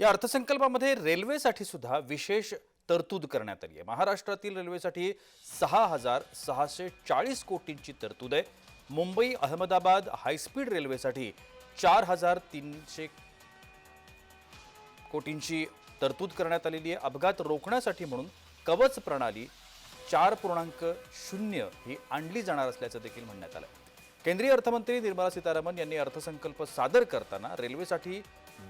या अर्थसंकल्पामध्ये रेल्वेसाठी सुद्धा विशेष तरतूद करण्यात आली आहे. महाराष्ट्रातील रेल्वेसाठी सहा हजार सहाशे चाळीस कोटींची तरतूद आहे. मुंबई अहमदाबाद हायस्पीड रेल्वेसाठी चार हजार तीनशे कोटींची तरतूद करण्यात आलेली आहे. अपघात रोखण्यासाठी म्हणून कवच प्रणाली चार पूर्णांक शून्य ही आणली जाणार असल्याचं देखील म्हणण्यात आलं केंद्रीय अर्थमंत्री निर्मला सीतारामन यांनी अर्थसंकल्प सादर करताना रेल्वेसाठी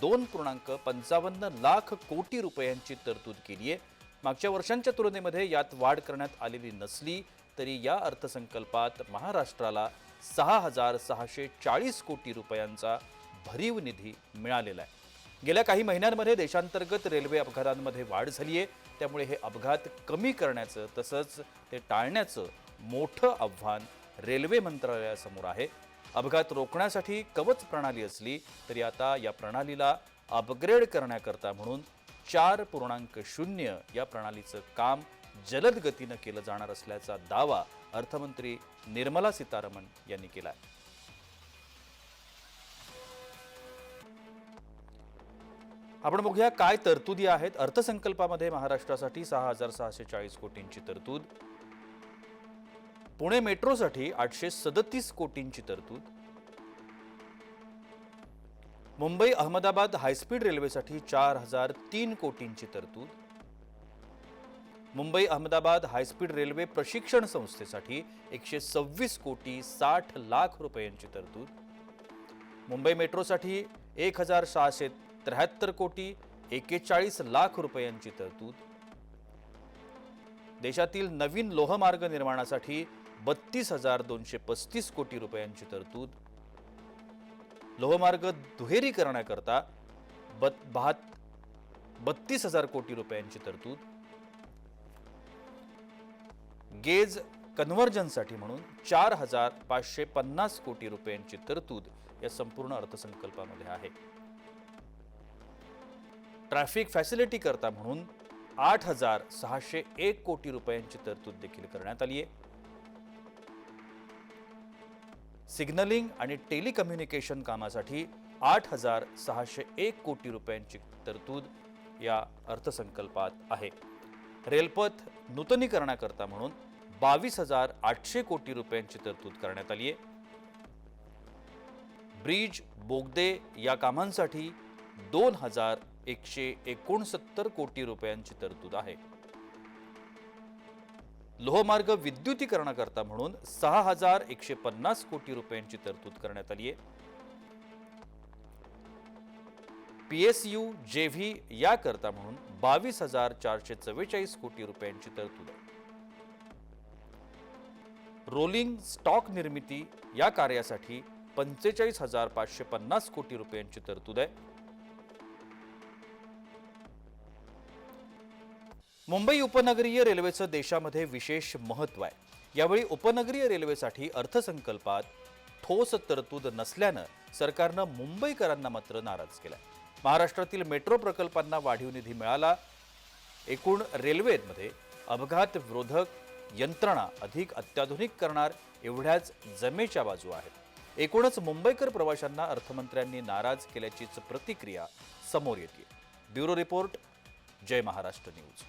दोन पूर्णांक पंचावन्न लाख कोटी रुपयांची तरतूद केली आहे. मागच्या वर्षांच्या तुलनेमध्ये यात वाढ करण्यात आलेली नसली तरी या अर्थसंकल्पात महाराष्ट्राला सहा हजार सहाशे चाळीस कोटी रुपयांचा भरीव निधी मिळालेला आहे. गेल्या काही महिन्यांमध्ये देशांतर्गत रेल्वे अपघातांमध्ये वाढ झाली आहे. त्यामुळे हे अपघात कमी करण्याचं तसंच ते टाळण्याचं मोठं आव्हान रेल्वे मंत्रालयासमोर आहे. अपघात रोखण्यासाठी कवच प्रणाली असली तरी आता या प्रणालीला अपग्रेड करण्याकरता म्हणून चार पूर्णांक शून्य या प्रणालीचं काम जलद गतीनं केलं जाणार असल्याचा दावा अर्थमंत्री निर्मला सीतारामन यांनी केला आहे आपण बघूया काय तरतुदी आहेत. अर्थसंकल्पामध्ये महाराष्ट्रासाठी सहा हजार सहाशे चाळीस कोटींची तरतूद. पुणे मेट्रोसाठी आठशे सदतीस कोटींची तरतूद. मुंबई अहमदाबाद हायस्पीड रेल्वेसाठी चार हजार तीन कोटींची तरतूद. मुंबई अहमदाबाद हायस्पीड रेल्वे प्रशिक्षण संस्थेसाठी एकशे सव्वीस कोटी साठ लाख रुपयांची तरतूद. मुंबई मेट्रोसाठी एक हजार सहाशे त्र्याहत्तर कोटी एकेचाळीस लाख रुपयांची तरतूद. देशातील नवीन लोहमार्ग निर्माणासाठी बत्तीस हजार दोनशे पस्तीस कोटी रुपयांची तरतूद. लोहमार्ग दुहेरी करण्याकरता बत बहात बत्तीस हजार कोटी रुपयांची तरतूद. गेज कन्व्हर्जनसाठी म्हणून चार हजार पाचशे पन्नास कोटी रुपयांची तरतूद या संपूर्ण अर्थसंकल्पामध्ये आहे. ट्रॅफिक फॅसिलिटी करता म्हणून आठ हजार सहाशे एक कोटी रुपयांची तरतूद देखील करण्यात आली आहे. सिग्नलिंग आणि टेलिकम्युनिकेशन कामासाठी आठ हजार सहाशे एक कोटी रुपयांची तरतूद या अर्थसंकल्पात आहे. रेलपथ नूतनीकरणाकरता म्हणून बावीस हजार आठशे कोटी रुपयांची तरतूद करण्यात आली आहे. ब्रिज बोगदे या कामांसाठी दोन हजार एकशे एकोणसत्तर कोटी रुपयांची तरतूद आहे. लोहमार्ग विद्युतीकरणाकरता म्हणून सहा हजार एकशे पन्नास कोटी रुपयांची तरतूद करण्यात आली आहे. पीएसयू जेव्ही याकरता म्हणून बावीस हजार चारशे चव्वेचाळीस कोटी रुपयांची तरतूद आहे. रोलिंग स्टॉक निर्मिती या कार्यासाठी पंचेचाळीस हजार पाचशे पन्नास कोटी रुपयांची तरतूद आहे. मुंबई उपनगरीय रेल्वेचं देशामध्ये विशेष महत्त्व आहे. यावेळी उपनगरीय रेल्वेसाठी अर्थसंकल्पात ठोस तरतूद नसल्यानं सरकारनं मुंबईकरांना मात्र नाराज केला महाराष्ट्रातील मेट्रो प्रकल्पांना वाढीव निधी मिळाला. एकूण रेल्वेमध्ये अपघात विरोधक यंत्रणा अधिक अत्याधुनिक करणार एवढ्याच जमेच्या बाजू आहेत. एकूणच मुंबईकर प्रवाशांना अर्थमंत्र्यांनी नाराज केल्याचीच प्रतिक्रिया समोर येते bureau report Jai Maharashtra news.